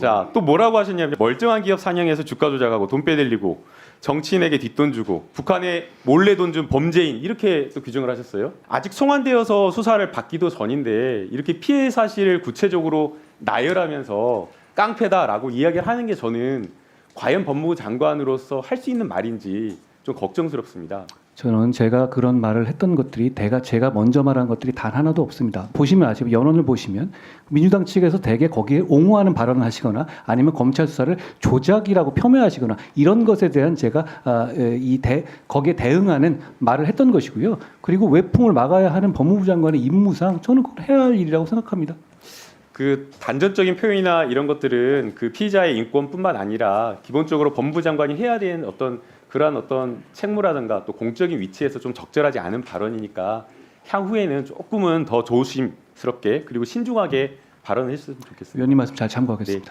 자, 또 뭐라고 하셨냐면 멀쩡한 기업 사냥해서 주가 조작하고 돈 빼들리고 정치인에게 뒷돈 주고 북한에 몰래 돈 준 범죄인 이렇게 또 규정을 하셨어요. 아직 송환되어서 수사를 받기도 전인데 이렇게 피해 사실을 구체적으로 나열하면서 깡패다라고 이야기를 하는 게 저는 과연 법무부 장관으로서 할 수 있는 말인지 좀 걱정스럽습니다. 저는 제가 그런 말을 했던 것들이 대가 제가 먼저 말한 것들이 단 하나도 없습니다. 보시면 아시고 연원을 보시면 민주당 측에서 대개 거기에 옹호하는 발언을 하시거나 아니면 검찰 수사를 조작이라고 폄훼하시거나 이런 것에 대한 제가 아, 에, 이대 거기에 대응하는 말을 했던 것이고요. 그리고 외풍을 막아야 하는 법무부 장관의 임무상 저는 그걸 해야 할 일이라고 생각합니다. 그 단전적인 표현이나 이런 것들은 그 피의자의 인권뿐만 아니라 기본적으로 법무부 장관이 해야 되는 어떤 그러한 어떤 책무라든가 또 공적인 위치에서 좀 적절하지 않은 발언이니까 향후에는 조금은 더 조심스럽게 그리고 신중하게 발언을 했으면 좋겠습니다. 위원님 말씀 잘 참고하겠습니다.